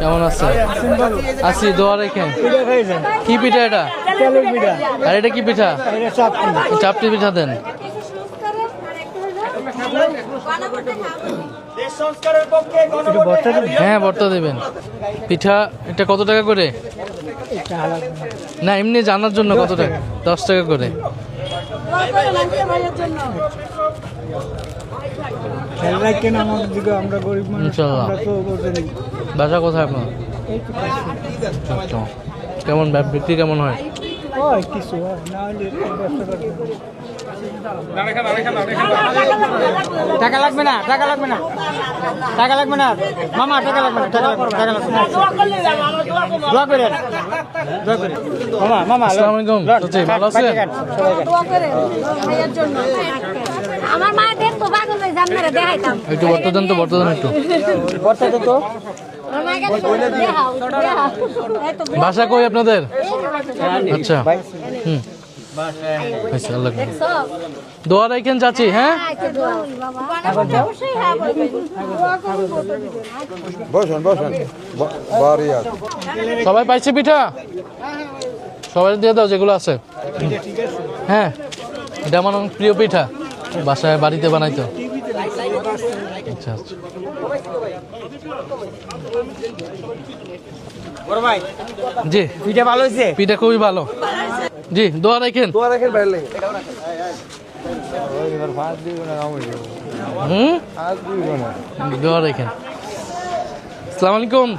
কেমন আছে? আছি, দোয়া রেখে। কি পিঠা এটা? আর এটা কি পিঠা? চাপটি পিঠা দেন। হ্যাঁ ভর্তা দেবেন। পিঠা, এটা কত টাকা করে? না, এমনি জানার জন্য কত টাকা? দশ টাকা করে। খেয়াল রাখেন আমাদের দিকে আমরা গরিব মানুষ আমরা তো বাসা কোথায় আপনার আচ্ছা। কেমন বিক্রি কেমন হয় কিছু না হলে ব্যবসা। টাকা লাগবে না টাকা লাগবে না। টাকা লাগবে না। মামা টাকা লাগবে না টাকা লাগবে টাকা লাগবে না। দোয়া করেন। দোয়া করেন। মামা মামা আসসালামু আলাইকুম। ভালো আছেন? দোয়া করে ভাইয়ের জন্য। আমার মা দেখতো পাগল হয়ে দেখাইতাম। একটু তো একটু। তো। বাসা কই আপনাদের? আচ্ছা। হুম। দোয়া রাখেন চাচি হ্যাঁ? বসেন বসেন। সবাই পাইছে পিঠা? সবাই দিয়ে দাও যেগুলো আছে। হ্যাঁ এটা আমার প্রিয় পিঠা। বাসায় বাড়িতে বানাইতো আচ্ছা আচ্ছা। জি। পিঠা ভালো হয়েছে? পিঠা খুবই ভালো। জি দোয়া রাখেন। দোয়া রাখেন বাইরে হুম? দোয়া রাখেন। আসসালামু আলাইকুম।